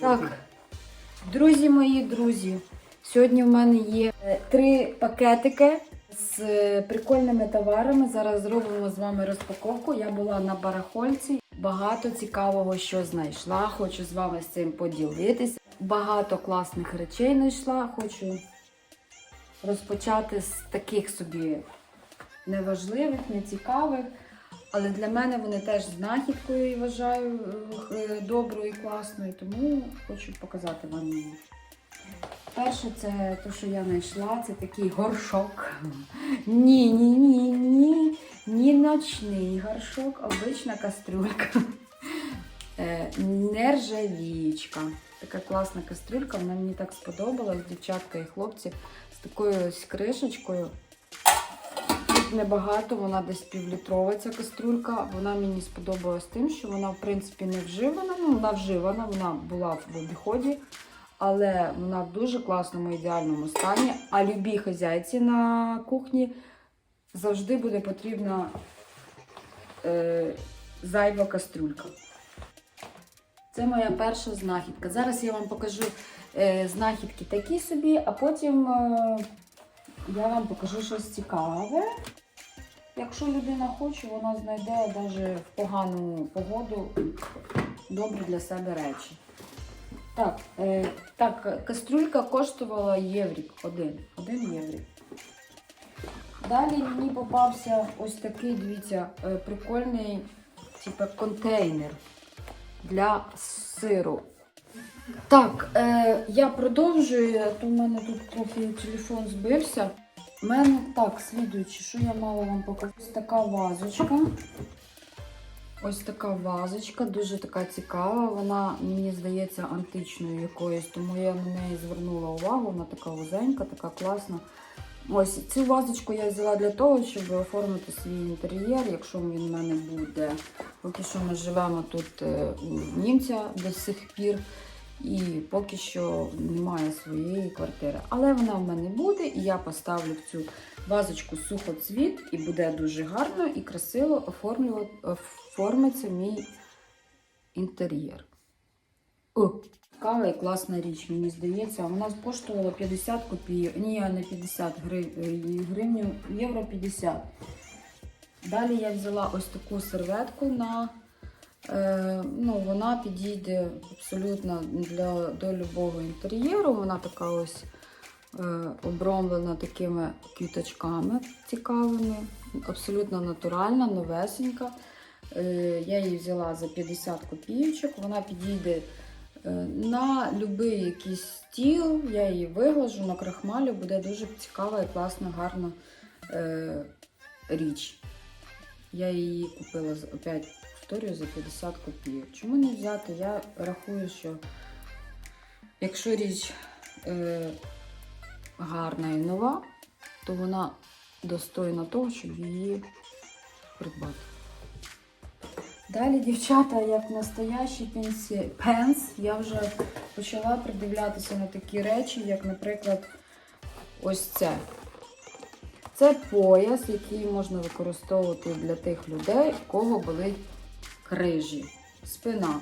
Так, друзі мої, друзі, сьогодні в мене є е, три пакетики з е, прикольними товарами. Зараз зробимо з вами розпаковку. Я була на барахольці. Багато цікавого, що знайшла. Хочу з вами з цим поділитися. Багато класних речей знайшла. Хочу розпочати з таких собі неважливих, нецікавих. Але для мене вони теж знахідкою і вважаю е, доброю і класною, тому хочу показати вам її. Перше, це те, що я знайшла, це такий горшок. Ні, ні, ні, ні, ні ночний горшок, обична кастрюлька. Е, Нержавічка. Така класна кастрюлька, вона мені так сподобалась, дівчатка і хлопці, з такою ось кришечкою. Небагато, вона десь півлітрова ця кастрюлька. Вона мені сподобалась тим, що вона, в принципі, не вживана. Ну, вона вживана, вона була в обіході, але вона в дуже класному ідеальному стані. А любій хазяйці на кухні завжди буде потрібна е, зайва кастрюлька. Це моя перша знахідка. Зараз я вам покажу е, знахідки такі собі, а потім. Е, я вам покажу щось цікаве. Якщо людина хоче, вона знайде навіть в погану погоду добрі для себе речі. Так, е, так, кастрюлька коштувала єврік. Один. Один єврік. Далі мені попався ось такий, дивіться, е, прикольний типу, контейнер для сиру. Так, е, я продовжую, а то в мене тут трохи телефон збився. У мене так, слідуючи, що я мала вам показати? Ось така вазочка. Ось така вазочка, дуже така цікава. Вона, мені здається, античною якоюсь, тому я на неї звернула увагу. Вона така вузенька, така класна. Ось цю вазочку я взяла для того, щоб оформити свій інтер'єр, якщо він в мене буде. Поки що ми живемо тут е, у німця до сих пір. І поки що немає своєї квартири. Але вона в мене буде, і я поставлю в цю вазочку сухоцвіт, і буде дуже гарно і красиво оформиться мій інтер'єр. О, цікава і класна річ, мені здається. Вона коштувала 50 копійок. Ні, не 50 грив... е, гривню, євро 50. Далі я взяла ось таку серветку на ну, вона підійде абсолютно для, до любого інтер'єру. Вона така ось е, обромлена такими квіточками цікавими, абсолютно натуральна, новесенька. Е, я її взяла за 50 копійочок. Вона підійде е, на будь-який якийсь стіл. Я її виглажу на крахмалі, буде дуже цікава і класна, гарна е, річ. Я її купила опять повторюю за 50 копійок. Чому не взяти? Я рахую, що якщо річ е, гарна і нова, то вона достойна того, щоб її придбати. Далі, дівчата, як настоящий пенсі... пенс, я вже почала придивлятися на такі речі, як, наприклад, ось це. Це пояс, який можна використовувати для тих людей, у кого болить крижі, спина.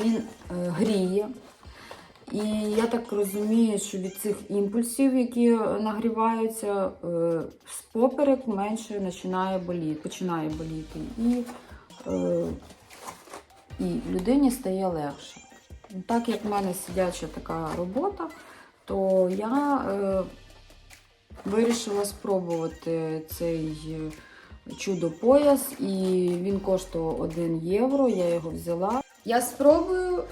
Він е, гріє. І я так розумію, що від цих імпульсів, які нагріваються, е, з поперек менше починає боліти, починає боліти. І, е, і людині стає легше. Так як в мене сидяча така робота, то я вирішила спробувати цей е, чудо-пояс, і він коштував 1 євро. Я його взяла. Я спробую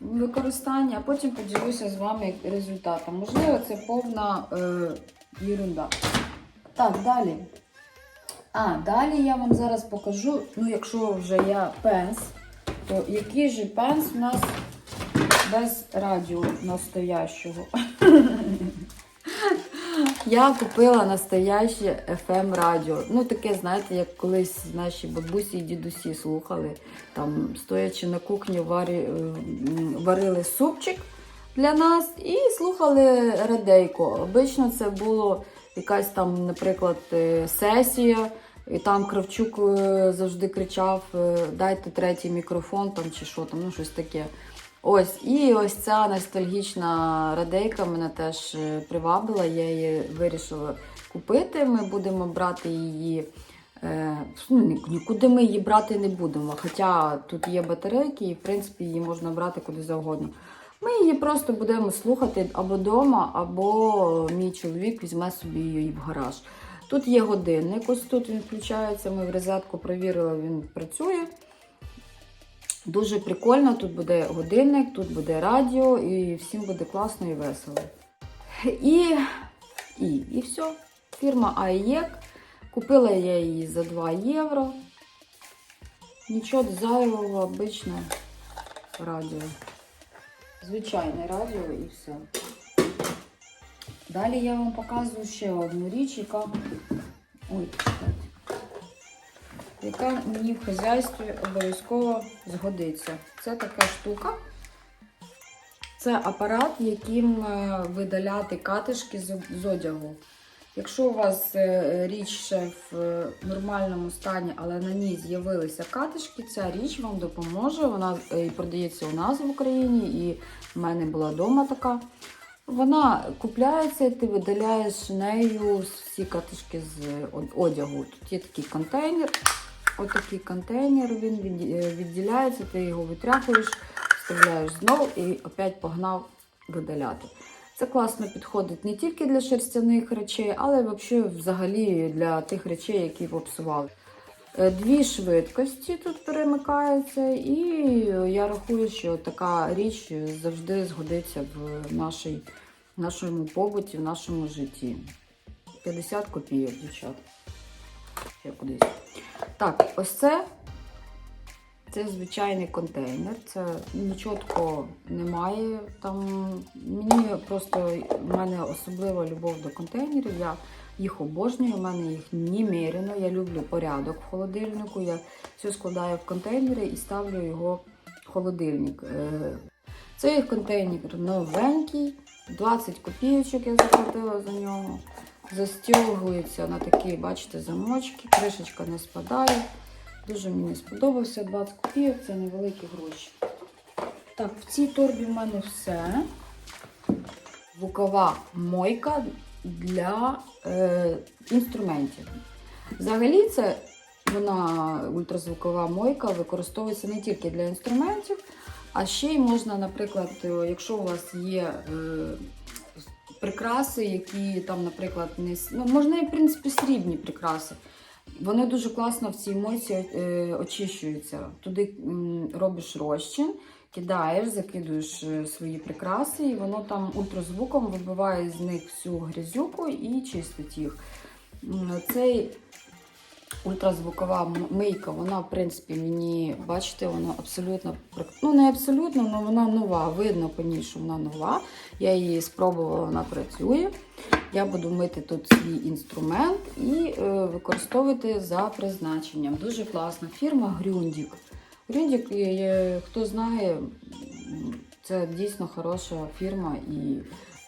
використання, а потім поділюся з вами результатом. Можливо, це повна е, ерунда. Так, далі. А, далі я вам зараз покажу, ну, якщо вже я пенс, то який же пенс у нас без радіо настоящого. Я купила настояще FM радіо. Ну, таке, знаєте, як колись наші бабусі і дідусі слухали. Там, стоячи на кухні, варі, е, варили супчик для нас і слухали радейко. Обично це було якась там, наприклад, е, сесія І там Кравчук е, завжди кричав: дайте третій мікрофон там чи що там, ну щось таке. Ось, і ось ця ностальгічна радейка мене теж е, привабила. Я її вирішила купити. Ми будемо брати її. е, Ну, нікуди ми її брати не будемо. Хоча тут є батарейки, і в принципі її можна брати куди завгодно. Ми її просто будемо слухати або вдома, або мій чоловік візьме собі її в гараж. Тут є годинник, ось тут він включається. Ми в розетку провірили, він працює. Дуже прикольно, тут буде годинник, тут буде радіо, і всім буде класно і весело. І, і, і все. Фірма AEC. Купила я її за 2 євро. Нічого зайвого, обичне радіо. Звичайне радіо і все. Далі я вам показую ще одну річ, яка. Ой, кстати. Яка мені в хазяйстві обов'язково згодиться. Це така штука. Це апарат, яким е, видаляти катишки з одягу. Якщо у вас е, річ ще в е, нормальному стані, але на ній з'явилися катишки, ця річ вам допоможе. Вона продається у нас в Україні, і в мене була вдома така. Вона купляється, і ти видаляєш нею всі катишки з одягу. Тут є такий контейнер. Отакий контейнер, він е, відділяється, ти його витряхуєш, вставляєш знову і опять погнав видаляти. Це класно підходить не тільки для шерстяних речей, але й взагалі для тих речей, які попсували. Е, Дві швидкості тут перемикаються, і я рахую, що така річ завжди згодиться в нашій, нашому побуті, в нашому житті. 50 копійок, дівчат. Ще кудись. Так, ось це. Це звичайний контейнер. Це нічого немає. Там мені просто в мене особлива любов до контейнерів. Я їх обожнюю, у мене їх немерено. Я люблю порядок в холодильнику. Я все складаю в контейнери і ставлю його в холодильник. Е, Цей контейнер новенький, 20 копійочок я заплатила за нього. Застягується на такі, бачите, замочки, кришечка не спадає. Дуже мені сподобався 20 копійок, це невеликі гроші. Так, в цій торбі в мене все. Звукова мойка для е, інструментів. Взагалі, це вона ультразвукова мойка використовується не тільки для інструментів, а ще й можна, наприклад, е, якщо у вас є е, прикраси, які там, наприклад, не ну, можна і в принципі срібні прикраси. Вони дуже класно в цій мойці е, очищуються. Туди робиш розчин, кидаєш, закидуєш е, свої прикраси, і воно там ультразвуком вибиває з них всю грязюку і чистить їх. Цей ультразвукова мийка, вона, в принципі, мені, бачите, вона абсолютно ну не абсолютно, але вона нова. Видно по ній, що вона нова. Я її спробувала, вона працює. Я буду мити тут свій інструмент і е, використовувати за призначенням. Дуже класна фірма Грюндік. Грюндік, е, хто знає, це дійсно хороша фірма і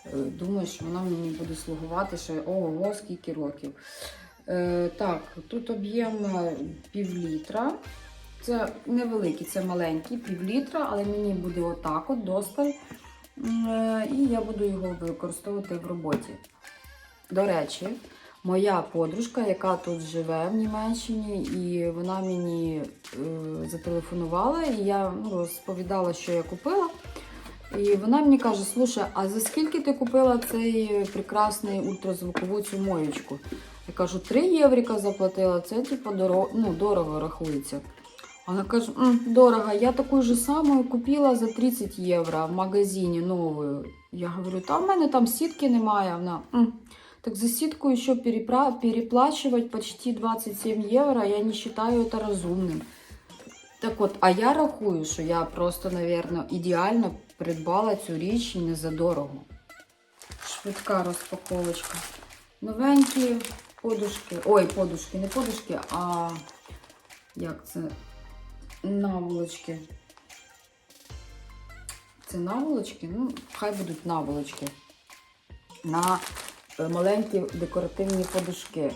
е, думаю, що вона мені буде слугувати ще ого, скільки років. Е, так, тут об'єм е, пів літра. Це невеликий, це маленький, пів літра, але мені буде отак от досталь. Е, І я буду його використовувати в роботі. До речі, моя подружка, яка тут живе в Німеччині, і вона мені е, зателефонувала, і я ну, розповідала, що я купила. І вона мені каже: слушай, а за скільки ти купила цей прекрасний ультразвукову цю моєчку? Я кажу, 3 єврика заплатила, це типу дорого, ну, дорого рахується. Вона каже, «М, дорого, я таку ж саму купила за 30 євро в магазині новою. Я говорю, та в мене там сітки немає. Вона, «М, так за сітку еще перепра- переплачивать почти 27 євро, я не вважаю це розумним. Так от, а я рахую, що я просто, напевно, ідеально придбала цю річ не за дорого. Швидка розпаковочка. Новенькі подушки. Ой, подушки, не подушки, а як це? Наволочки. Це наволочки? Ну, хай будуть наволочки. На е, маленькі декоративні подушки.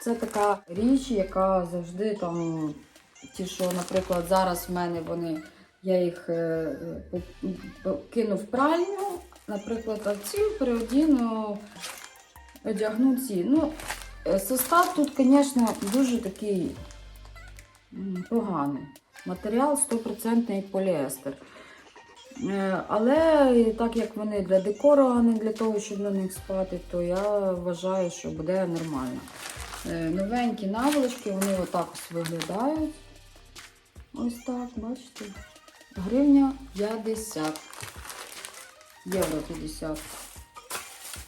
Це така річ, яка завжди там, ті, що, наприклад, зараз в мене вони, я їх е, по- кину в пральню, наприклад, а ці переодіну, одягну ці. Ну, е, состав тут, звісно, дуже такий поганий. Матеріал 100% поліестер. Е, Але так як вони для декору, а не для того, щоб на них спати, то я вважаю, що буде нормально. Е, Новенькі наволочки, вони отак ось виглядають. Ось так, бачите? Гривня 50. Євро 50.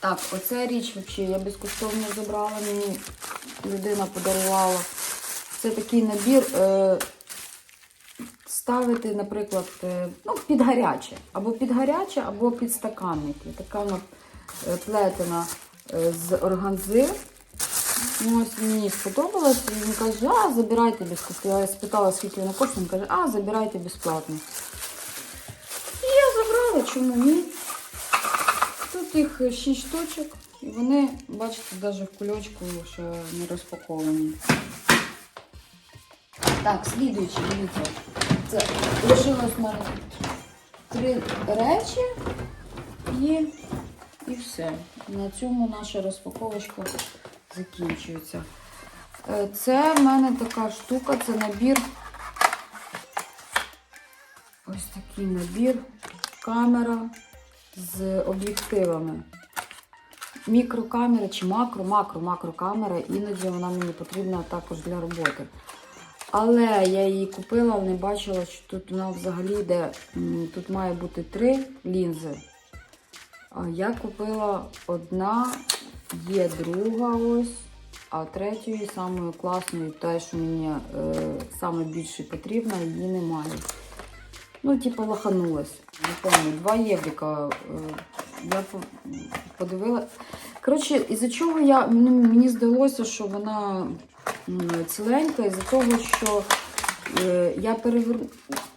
Так, оця річ взагалі я безкоштовно забрала, мені людина подарувала. Це такий набір е, ставити, наприклад, е, ну, під гаряче. Або під гаряче, або під стаканники. Така вона е, плетена е, з органзи. Ну, ось мені сподобалось. Він каже, а забирайте безкоштовно. Я спитала, скільки вона коштує. Він каже, а забирайте безплатно. І я забрала, чому ні? Їх 6 штучок, і вони, бачите, навіть в кульочку ще не розпаковані. Так, слідуючи, дивіться. Це лишилось мене три речі і, і все. На цьому наша розпаковочка закінчується. Е, Це в мене така штука, це набір. Ось такий набір. Камера з об'єктивами. Мікрокамера чи макро, макро, макрокамера. Іноді вона мені потрібна також для роботи. Але я її купила, не бачила, що тут вона взагалі йде. Тут має бути три лінзи. Я купила одна, є друга ось, а третьої, самої класної, та, що мені е, саме більше потрібна, її немає. Ну, типу, лоханулась. Не пам'ятаю, 2 єврика. е, Я подивила. Коротше, із-за чого я, ну, мені здалося, що вона ціленька, із-за того, що е, я перевер...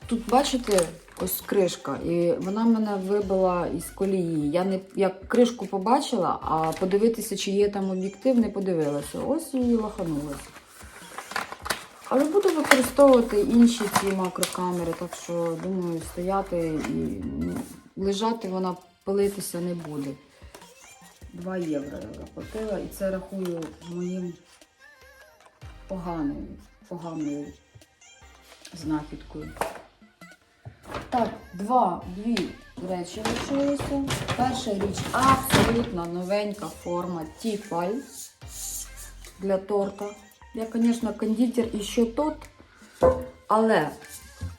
Тут, бачите, ось кришка, і вона мене вибила із колії. Я не я кришку побачила, а подивитися, чи є там об'єктив, не подивилася. Ось і лоханулася. Але буду використовувати інші ці макрокамери, так що думаю, стояти і ну, лежати вона пилитися не буде. 2 євро я заплатила і це рахую моїм поганою, поганою знахідкою. Так, два, дві речі лишилися. Перша річ абсолютно новенька форма Тіфаль для торта. Я, звісно, кондитер і ще тот, але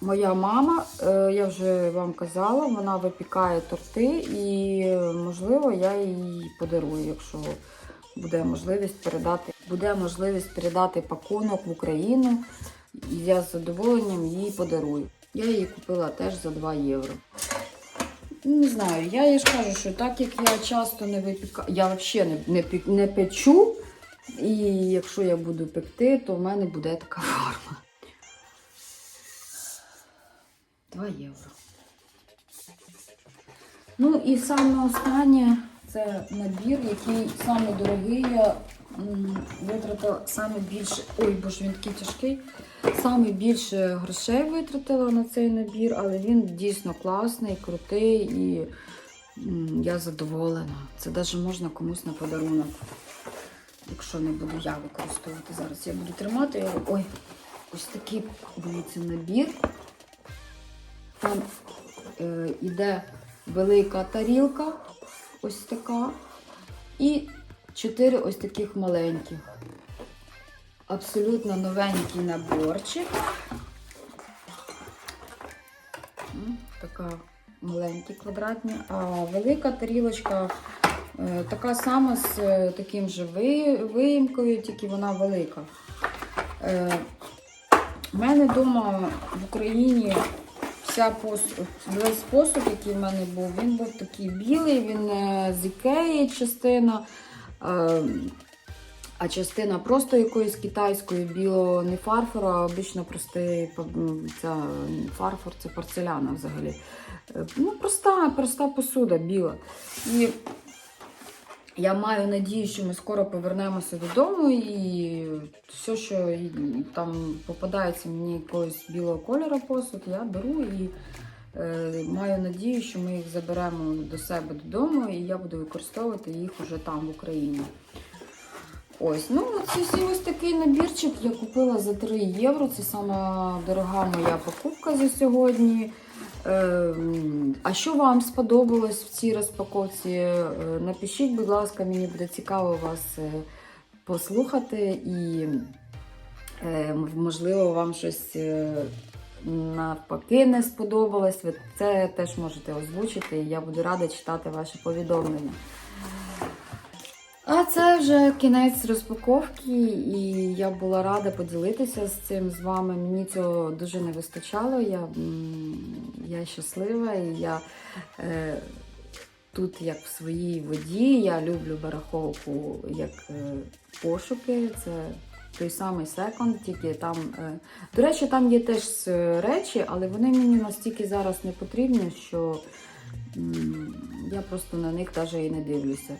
моя мама, е, я вже вам казала, вона випікає торти і, можливо, я їй подарую, якщо буде можливість передати, буде можливість передати пакунок в Україну. І я з задоволенням їй подарую. Я її купила теж за 2 євро. Не знаю, я їй ж кажу, що так як я часто не випікаю, я взагалі не, не, не печу. І якщо я буду пекти, то в мене буде така форма. 2 євро. Ну і саме останнє це набір, який саме дорогий. Я витратила саме більше. Ой, боже, він такий тяжкий. Саме більше грошей витратила на цей набір, але він дійсно класний, крутий і я задоволена. Це навіть можна комусь на подарунок. Якщо не буду я використовувати зараз, я буду тримати. його. Ой, ось такий дивіться набір. Там е, іде велика тарілка, ось така, і чотири ось таких маленьких. Абсолютно новенький наборчик. Така маленькі квадратні, а велика тарілочка така сама з е, таким же виїмкою, тільки вона велика. Е, У мене вдома в Україні вся посуд, весь посуд, який в мене був, він був такий білий, він е, з ікеї частина, е, а частина просто якоїсь китайської білого, не фарфору, а обично простий ця, фарфор, це порцеляна взагалі. Е, Ну, проста, проста посуда біла. І Я маю надію, що ми скоро повернемося додому і все, що там попадається мені якогось білого кольору посуд, я беру і е, маю надію, що ми їх заберемо до себе додому, і я буду використовувати їх уже там, в Україні. Ось, ну всі ось такий набірчик я купила за 3 євро. Це сама дорога моя покупка за сьогодні. Е, а що вам сподобалось в цій розпаковці? Е, Напишіть, будь ласка, мені буде цікаво вас е, послухати і е, можливо вам щось навпаки не сподобалось. Ви це теж можете озвучити. і Я буду рада читати ваші повідомлення. А це вже кінець розпаковки, і я була рада поділитися з цим з вами. Мені цього дуже не вистачало. Я, я щаслива і я е, тут як в своїй воді. Я люблю барахолку як е, пошуки. Це той самий секонд, тільки там. Е, до речі, там є теж е, речі, але вони мені настільки зараз не потрібні, що м, я просто на них навіть і не дивлюся.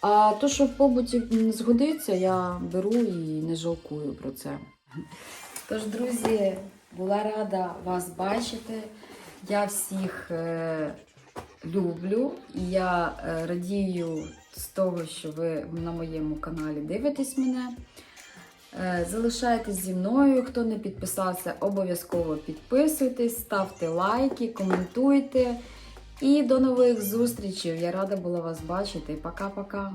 А то, що в побуті згодиться, я беру і не жалкую про це. Тож, друзі, була рада вас бачити. Я всіх е, люблю і я е, радію з того, що ви на моєму каналі дивитесь мене. Е, Залишайтесь зі мною. Хто не підписався, обов'язково підписуйтесь, ставте лайки, коментуйте. І до нових зустрічей. Я рада була вас бачити. Пока-пока.